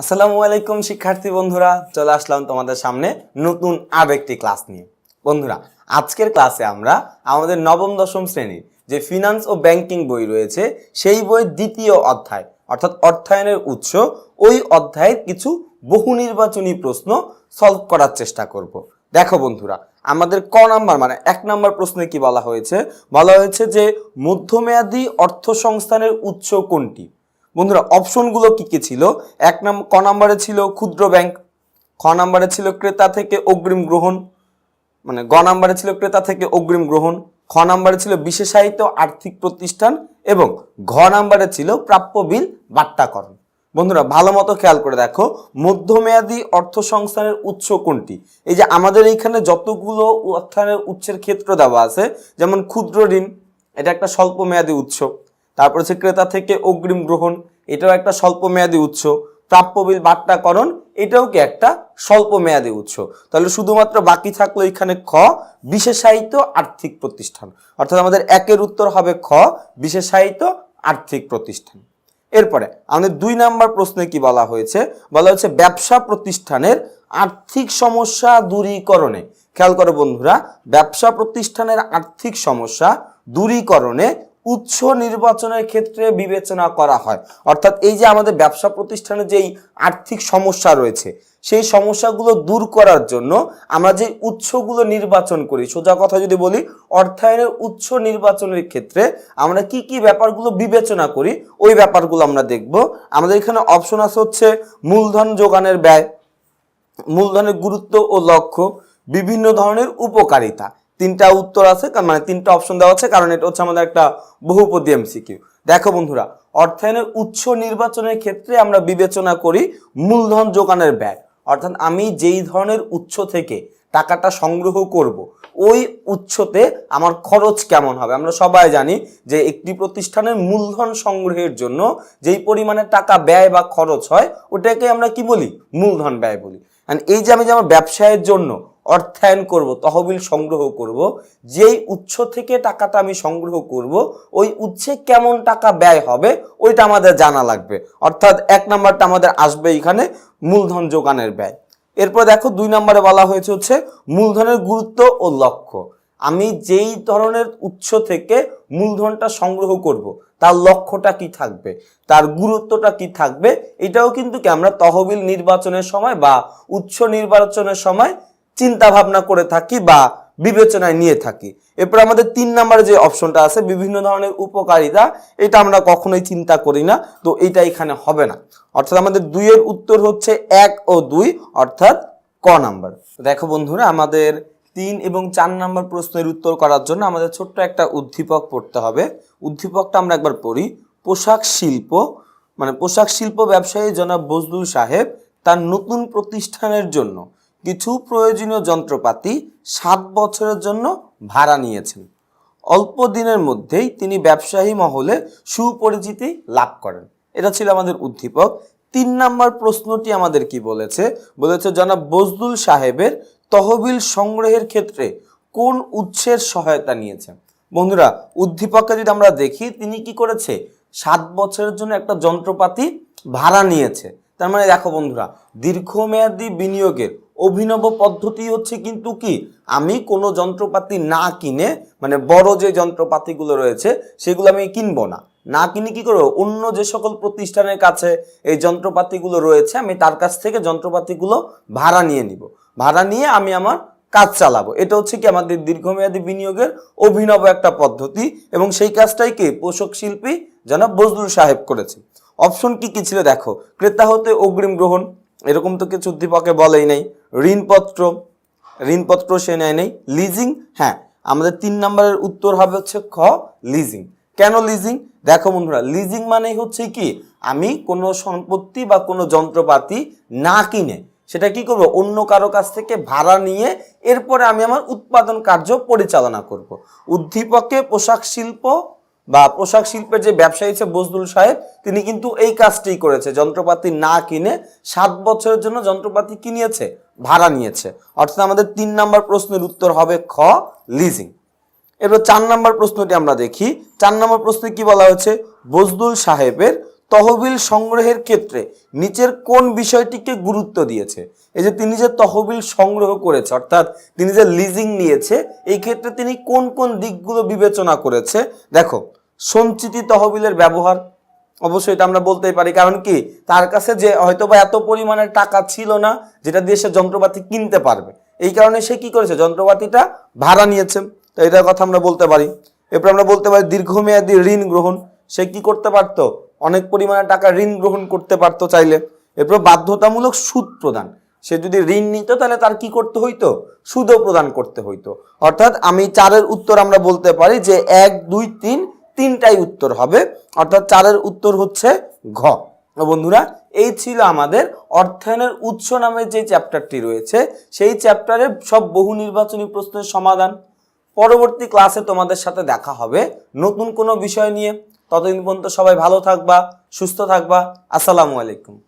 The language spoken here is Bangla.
আসসালামু আলাইকুম, শিক্ষার্থী বন্ধুরা। চলে আসলাম তোমাদের সামনে নতুন আর একটি ক্লাস নিয়ে। বন্ধুরা, আজকের ক্লাসে আমরা আমাদের নবম, দশম শ্রেণির যে ফিনান্স ও ব্যাংকিং বই রয়েছে, সেই বইয়ের দ্বিতীয় অধ্যায়, অর্থাৎ অর্থায়নের উৎস, ওই অধ্যায়ের কিছু বহু নির্বাচনী প্রশ্ন সলভ করার চেষ্টা করব। দেখো বন্ধুরা, আমাদের ক নাম্বার মানে এক নাম্বার প্রশ্নে কি বলা হয়েছে? বলা হয়েছে যে মধ্যমেয়াদী অর্থ সংস্থানের উৎস কোনটি? বন্ধুরা, অপশনগুলো কি কি ছিল? এক নাম, ক নাম্বারে ছিল ক্ষুদ্র ব্যাংক, খ নাম্বারে ছিল ক্রেতা থেকে অগ্রিম গ্রহণ মানে গ নাম্বারে ছিল ক্রেতা থেকে অগ্রিম গ্রহণ, খ নাম্বারে ছিল বিশেষায়িত আর্থিক প্রতিষ্ঠান এবং ঘ নাম্বারে ছিল প্রাপ্য বিল বাট্টাকরণ বন্ধুরা, ভালো মতো খেয়াল করে দেখো, মধ্যমেয়াদী অর্থ সংস্থানের উৎস কোনটি? এই যে আমাদের এইখানে যতগুলো অর্থায়নের উৎসের ক্ষেত্র দেওয়া আছে, যেমন ক্ষুদ্র ঋণ, এটা একটা স্বল্প মেয়াদী উৎস। তারপর হচ্ছে ক্রেতা থেকে অগ্রিম গ্রহণ, এটাও একটা স্বল্প মেয়াদী উৎস। প্রাপ্য বিল বাট্টাকরণ, এটাও কি একটা স্বল্প মেয়াদী উৎস। তাহলে শুধুমাত্র বাকি থাকল এখানে খ, বিশেষায়িত আর্থিক প্রতিষ্ঠান। অর্থাৎ আমাদের একের উত্তর হবে খ, বিশেষায়িত আর্থিক প্রতিষ্ঠান। এরপরে, আমাদের দুই নাম্বার প্রশ্নে কি বলা হয়েছে? বলা হয়েছে ব্যবসা প্রতিষ্ঠানের আর্থিক সমস্যা দূরীকরণে। খেয়াল করো বন্ধুরা, ব্যবসা প্রতিষ্ঠানের আর্থিক সমস্যা দূরীকরণে উৎস নির্বাচনের ক্ষেত্রে বিবেচনা করা হয়। অর্থাৎ এই যে আমাদের ব্যবসা প্রতিষ্ঠানে যেই আর্থিক সমস্যা রয়েছে, সেই সমস্যাগুলো দূর করার জন্য আমরা যে উৎসগুলো নির্বাচন করি, সোজা কথা যদি বলি, অর্থায়নের উৎস নির্বাচনের ক্ষেত্রে আমরা কি কি ব্যাপারগুলো বিবেচনা করি, ওই ব্যাপারগুলো আমরা দেখব। আমাদের এখানে অপশন আছে হচ্ছে মূলধন যোগানের ব্যয়, মূলধনের গুরুত্ব ও লক্ষ্য, বিভিন্ন ধরনের উপকারিতা। তিনটা উত্তর আছে মানে তিনটা অপশন দেওয়া আছে, কারণ এটা হচ্ছে আমাদের একটা বহুপদী এমসিকিউ দেখো বন্ধুরা, অর্থায়নের উৎস নির্বাচনের ক্ষেত্রে আমরা বিবেচনা করি মূলধন যোগানের ব্যয় অর্থাৎ আমি যেই ধরনের উৎস থেকে টাকাটা সংগ্রহ করব, ওই উৎসতে আমার খরচ কেমন হবে? আমরা সবাই জানি যে একটি প্রতিষ্ঠানের মূলধন সংগ্রহের জন্য যেই পরিমাণে টাকা ব্যয় বা খরচ হয়, ওটাকে আমরা কি বলি? মূলধন ব্যয় বলি। এই যে আমি যে আমার ব্যবসায়ের জন্য অর্থায়ন করব, তহবিল সংগ্রহ করব, যেই উৎস থেকে টাকাটা আমি সংগ্রহ করব, ওই উৎসে কেমন টাকা ব্যয় হবে, ওইটা আমাদের জানা লাগবে। অর্থাৎ এক নাম্বারটা আমাদের আসবে এখানে মূলধন যোগানের ব্যয়। এরপর দেখো দুই নম্বরে বলা হয়েছে হচ্ছে মূলধনের গুরুত্ব ও লক্ষ্য। আমি যেই ধরনের উৎস থেকে মূলধনটা সংগ্রহ করব, তার লক্ষ্যটা কি থাকবে, তার গুরুত্বটা কি থাকবে, এটাও কিন্তু আমরা তহবিল নির্বাচনের সময় বা উৎস নির্বাচনের সময় চিন্তা ভাবনা করে থাকি বা বিবেচনায় নিয়ে থাকি। এরপর আমাদের তিন নম্বরে যে অপশনটা আছে, বিভিন্ন ধরনের উপকারিতা, এটা আমরা কখনোই চিন্তা করি না, তো এটা এখানে হবে না। অর্থাৎ আমাদের দুইয়ের উত্তর হচ্ছে এক ও দুই, অর্থাৎ ক নাম্বার। দেখো বন্ধুরা, আমাদের তিন এবং চার নাম্বার প্রশ্নের উত্তর করার জন্য আমাদের ছোট্ট একটা উদ্দীপক পড়তে হবে। উদ্দীপকটা আমরা একবার পড়ি। পোশাক শিল্প মানে পোশাক শিল্প ব্যবসায়ী জনাব বজলুল সাহেব তার নতুন প্রতিষ্ঠানের জন্য কিছু প্রয়োজনীয় যন্ত্রপাতি সাত বছরের জন্য ভাড়া নিয়েছেন। অল্প দিনের মধ্যেই তিনি ব্যবসায়ী মহলে সুপরিচিতি লাভ করেন। এটা ছিল আমাদের উদ্দীপক। তিন নাম্বার প্রশ্নটি আমাদের কি বলেছে? বলেছে, জনাব বজদুল সাহেবের তহবিল সংগ্রহের ক্ষেত্রে কোন উৎসের সহায়তা নিয়েছেন বন্ধুরা, উদ্দীপককে যদি আমরা দেখি, তিনি কি করেছে? সাত বছরের জন্য একটা যন্ত্রপাতি ভাড়া নিয়েছে। তার মানে দেখো বন্ধুরা, দীর্ঘমেয়াদী বিনিয়োগের অভিনব পদ্ধতি হচ্ছে কিন্তু কি? আমি কোনো যন্ত্রপাতি না কিনে মানে বড় যে যন্ত্রপাতিগুলো রয়েছে, সেগুলো আমি কিনবো না। না কিনে কি করব? অন্য যে সকল প্রতিষ্ঠানের কাছে এই যন্ত্রপাতিগুলো রয়েছে, আমি তার কাছ থেকে যন্ত্রপাতিগুলো ভাড়া নিয়ে নিব। ভাড়া নিয়ে আমি আমার কাজ চালাবো। এটা হচ্ছে কি আমাদের দীর্ঘমেয়াদী বিনিয়োগের অভিনব একটা পদ্ধতি এবং সেই কাজটাই কি? পোশাক শিল্পী জনাব বজলুল সাহেব করেছে। অপশন কি কি ছিল? দেখো, ক্রেতা হতে অগ্রিম গ্রহণ এরকম তো কিছু উদ্দীপকে বলেই নাই। ঋণপত্র ঋণপত্র সে নেয় নেই। লিজিং হ্যাঁ আমাদের তিন নম্বরের উত্তর হবে হচ্ছে খ লিজিং কেন লিজিং দেখো বন্ধুরা লিজিং মানেই হচ্ছে কি? আমি কোনো সম্পত্তি বা কোনো যন্ত্রপাতি না কিনে সেটা কি করব? অন্য কারও কাছ থেকে ভাড়া নিয়ে এরপরে আমি আমার উৎপাদন কার্য পরিচালনা করব। উদ্দীপকে পোশাক শিল্প বা পোশাক শিল্পের যে ব্যবসায়ী আছে বজদুল সাহেব, তিনি কিন্তু এই কাজটি করেছে। যন্ত্রপাতি না কিনে সাত বছরের জন্য যন্ত্রপাতি কিনিয়েছে ভাড়া নিয়েছে। অর্থাৎ আমাদের তিন নাম্বার প্রশ্নের উত্তর হবে খ লিজিং এরপর চার নাম্বার প্রশ্নটি আমরা দেখি। চার নাম্বার প্রশ্নে কি বলা হয়েছে? বজদুল সাহেবের তহবিল সংগ্রহের ক্ষেত্রে নিচের কোন বিষয়টিকে গুরুত্ব দিয়েছে? এই যে তিনি যে তহবিল সংগ্রহ করেছে, অর্থাৎ তিনি যে লিজিং নিয়েছে, এই ক্ষেত্রে তিনি কোন কোন দিকগুলো বিবেচনা করেছে? দেখো সঞ্চিতি তহবিলের ব্যবহার। অবশ্যই এটা আমরা বলতেই পারি, কারণ কি? তার কাছে যে হয়তো বা এত পরিমাণের টাকা ছিল না, যেটা দিয়ে সে যন্ত্রপাতি কিনতে পারবে। এই কারণে সে কি করেছে? যন্ত্রপাতিটা ভাড়া নিয়েছে। তো এটার কথা আমরা বলতে পারি। এরপর আমরা বলতে পারি, দীর্ঘমেয়াদী ঋণ গ্রহণ। সে কি করতে পারতো? অনেক পরিমাণে টাকা ঋণ গ্রহণ করতে পারতো চাইলে। এরপর বাধ্যতামূলক সুদ প্রদান। সে যদি ঋণ নিত, তাহলে তার কি করতে হইতো? সুদও প্রদান করতে হইতো। অর্থাৎ আমি চারের উত্তর আমরা বলতে পারি যে এক, দুই, তিন তিনটাই উত্তর হবে। অর্থাৎ চারের উত্তর হচ্ছে ঘ। বন্ধুরা, এই ছিল আমাদের অর্থায়নের উৎস নামে যে চ্যাপ্টারটি রয়েছে, সেই চ্যাপ্টারে সব বহু নির্বাচনী প্রশ্নের সমাধান। পরবর্তী ক্লাসে তোমাদের সাথে দেখা হবে নতুন কোনো বিষয় নিয়ে। ততদিন পর্যন্ত সবাই ভালো থাকবা, সুস্থ থাকবা। আসসালামু আলাইকুম।